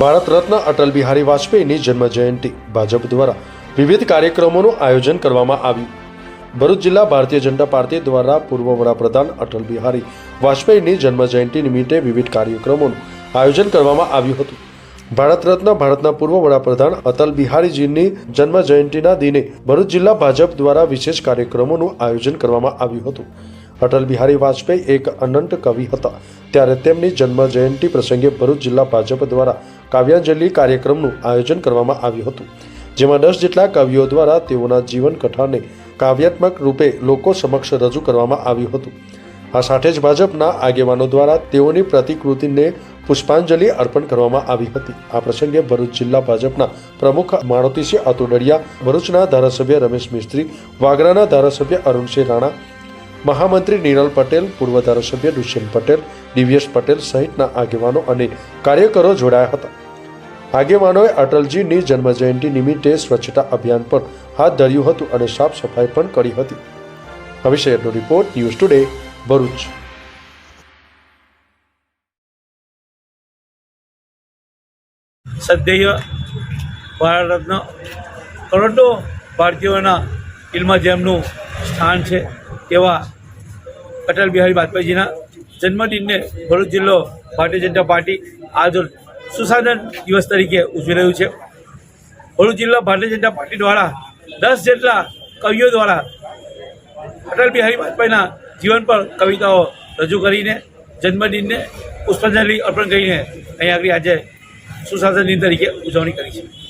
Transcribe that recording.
ભારત રત્ન અટલ બિહારી વાજપેયીની જન્મ જયંતિ ભાજપ દ્વારા વિવિધ કાર્યક્રમોનું આયોજન કરવામાં આવ્યું. ભરૂચ જિલ્લા ભારતીય જનતા પાર્ટી દ્વારા પૂર્વ વડાપ્રધાન અટલ બિહારી વાજપેયીની જન્મ જયંતિ નિમિત્તે વિવિધ કાર્યક્રમોનું આયોજન કરવામાં આવ્યું હતું. ભારત રત્ન ભારતના પૂર્વ વડાપ્રધાન અટલ બિહારીજીની જન્મ જયંતિના દિને ભરૂચ જિલ્લા ભાજપ દ્વારા વિશેષ કાર્યક્રમોનું આયોજન કરવામાં આવ્યું હતું. અટલ બિહારી વાજપેયી એક અનંત કવિ હતા. ત્યારે તેમની જન્મ જયંતિ પ્રસંગે ભરૂચ જિલ્લા ભાજપ દ્વારા કાવ્યાંજલિ કાર્યક્રમનું આયોજન કરવામાં આવ્યું હતું. જેમાં દસ જેટલા કવિઓ દ્વારા તેઓના જીવન કથાને કાવ્યાત્મક રૂપે લોકો સમક્ષ રજૂ કરવામાં આવ્યું હતું. આ સાથે જ ભાજપના આગેવાનો દ્વારા તેઓની પ્રતિકૃતિને પુષ્પાંજલિ અર્પણ કરવામાં આવી હતી. આ પ્રસંગે ભરૂચ જિલ્લા ભાજપના પ્રમુખ માણોતીસિંહ અતુડડિયા ભરૂચના ધારાસભ્ય રમેશ મિસ્ત્રી, વાગરાના ધારાસભ્ય અરુણસિંહ રાણા, મહામંત્રી નિરલ પટેલ, પૂર્વ ધારાસભ્ય દુષ્યંત પટેલ દિવ્યેશ પટેલ સહિતના આગેવાનો અને કાર્યકરો જોડાયા હતા. આગેવાનોએ અટલજીની જન્મજયંતિ નિમિત્તે સ્વચ્છતા અભિયાન પણ હાથ ધર્યું હતું અને સાફ સફાઈ પણ કરી હતી. અભિષેકનો રિપોર્ટ ન્યૂઝ ટુડે. ભરૂચ. સદ્ધેય ભારત રત્ન કરોડો ભારતીયોના દિલમાં જેમનું સ્થાન છે તેવા અટલ બિહારી વાજપેયીજીના જન્મદિનને ભરૂચ જિલ્લો ભારતીય જનતા પાર્ટી આજ સુશાસન દિવસ તરીકે ઉજવી રહ્યું છે. ભરૂચ જિલ્લા ભારતીય જનતા પાર્ટી દ્વારા દસ જેટલા કવિઓ દ્વારા અટલ બિહારી વાજપેયીના જીવન પર કવિતાઓ રજૂ કરીને, જન્મદિનને પુષ્પાંજલિ અર્પણ કરીને અહીંયા આગળ આજે સુશાસન તરીકે ઉજવણી કરી છે.